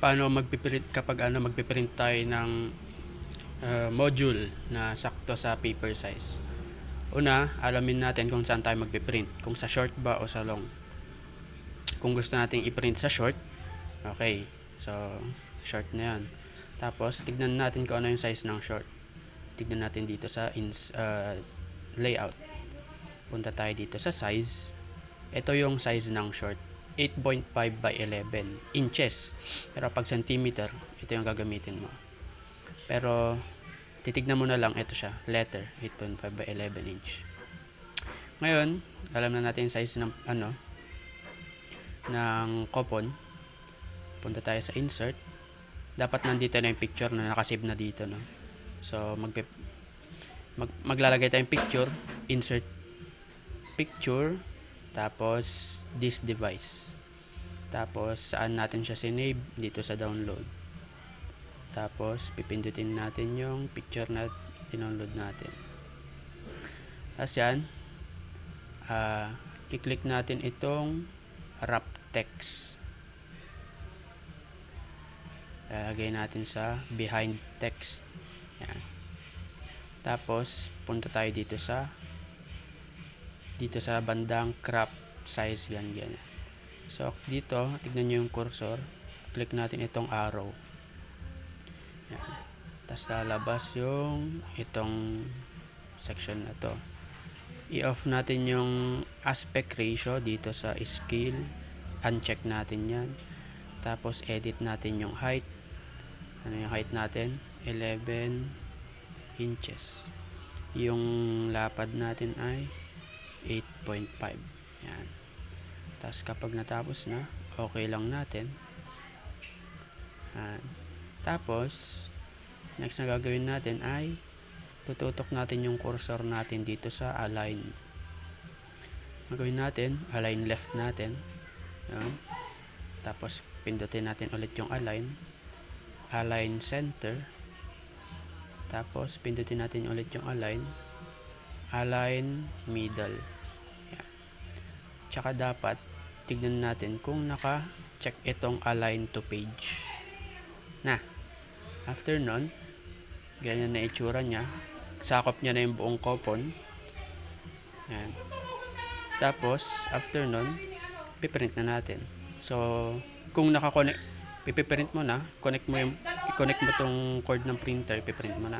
paano magpiprint kapag ano magpiprint tayo ng uh, module na sakto sa paper size. Una, alamin natin kung saan tayo magpiprint, kung sa short ba o sa long. Kung gusto nating i-print sa short, okay. So, short na 'yan. Tapos tignan natin kung ano yung size ng short. Tignan natin dito sa ins, uh, layout. Punta tayo dito sa size. Ito yung size ng short. 8.5 by 11 inches. Pero pag centimeter, ito yung gagamitin mo. Pero titignan mo na lang ito siya, letter 8.5 by 11 inch. Ngayon, alam na natin yung size ng ano ng coupon. Punta tayo sa insert. Dapat nandito na yung picture na nakasave na dito, no. So mag, mag maglalagay tayong picture, insert picture, tapos this device. Tapos saan natin siya sinave? Dito sa download. Tapos pipindutin natin yung picture na download natin. Tapos yan, uh, kiklik natin itong wrap text. Lalagay natin sa behind text. Yan. Tapos punta tayo dito sa dito sa bandang crop size yan ganyan. So dito, tignan niyo yung cursor. Click natin itong arrow. Yan. Tapos lalabas yung itong section na to. I-off natin yung aspect ratio dito sa scale. Uncheck natin yan. Tapos edit natin yung height. Ano yung height natin? 11 inches. Yung lapad natin ay 8.5. Yan. Tapos kapag natapos na, okay lang natin. Yan. Tapos, next na gagawin natin ay tututok natin yung cursor natin dito sa align. Gagawin natin, align left natin. Yan. Tapos, pindutin natin ulit yung align. Align center. Tapos, pindutin natin ulit yung align. Align middle. Yan. Tsaka dapat, tignan natin kung naka-check itong align to page. Na. After nun, ganyan na itsura niya. Sakop niya na yung buong coupon. Yan. Tapos, after nun, piprint na natin. So, kung nakakonect, pipiprint mo na, connect mo yung, i-connect mo tong cord ng printer, piprint mo na.